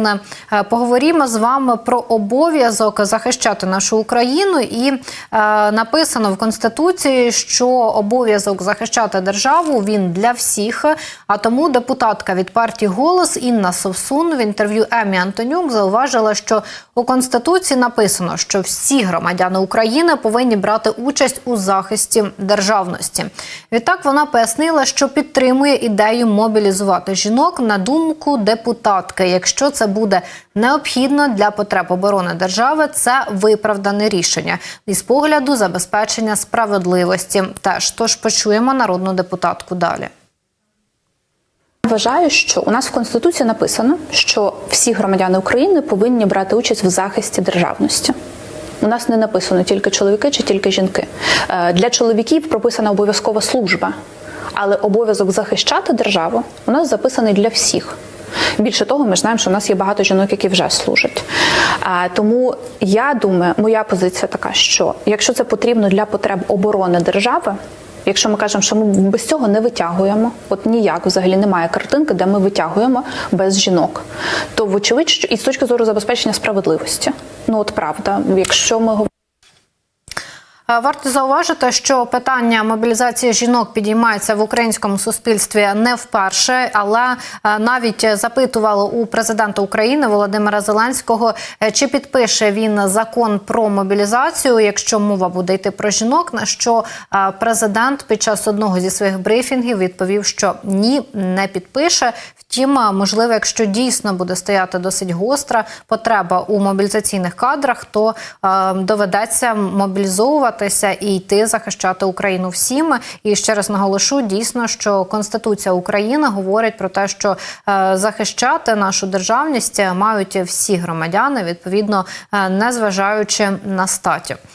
Е, Поговоримо з вами про обов'язок захищати нашу Україну. І е, написано в конституції, що обов'язок захищати державу він для всіх. А тому депутатка від партії Голос Інна Совсун в інтерв'ю Емі Антонюк зауважила, що у конституції написано, що всі громадяни України повинні брати участь у захисті державності. Відтак вона пояснила, що підтримує ідею мобілізувати жінок на думку депутатки. Якщо це буде необхідно для потреб оборони держави, це виправдане рішення із погляду забезпечення справедливості. Теж тож почуємо народну депутатку далі. Вважаю, що у нас в конституції написано, що всі громадяни України повинні брати участь в захисті державності. У нас не написано тільки чоловіки чи тільки жінки. Е, Для чоловіків прописана обов'язкова служба, але обов'язок захищати державу у нас записаний для всіх. Більше того, ми знаємо, що у нас є багато жінок, які вже служать. А, Тому я думаю, моя позиція така, що якщо це потрібно для потреб оборони держави, Якщо ми кажемо, що ми без цього не витягуємо, от ніяк взагалі немає картинки, де ми витягуємо без жінок, то вочевидь, що і з точки зору забезпечення справедливості, ну от правда, якщо ми говоримо. Варто зауважити, що питання мобілізації жінок підіймається в українському суспільстві не вперше, але е, навіть запитували у президента України Володимира Зеленського, е, чи підпише він закон про мобілізацію, якщо мова буде йти про жінок. На що е, президент під час одного зі своїх брифінгів відповів, що ні, не підпише. Втім, можливо, якщо дійсно буде стояти досить гостра потреба у мобілізаційних кадрах, то доведеться мобілізовуватися і йти захищати Україну всім. І ще раз наголошу, дійсно, що Конституція України говорить про те, що е, захищати нашу державність мають всі громадяни, відповідно, не незважаючи на статі.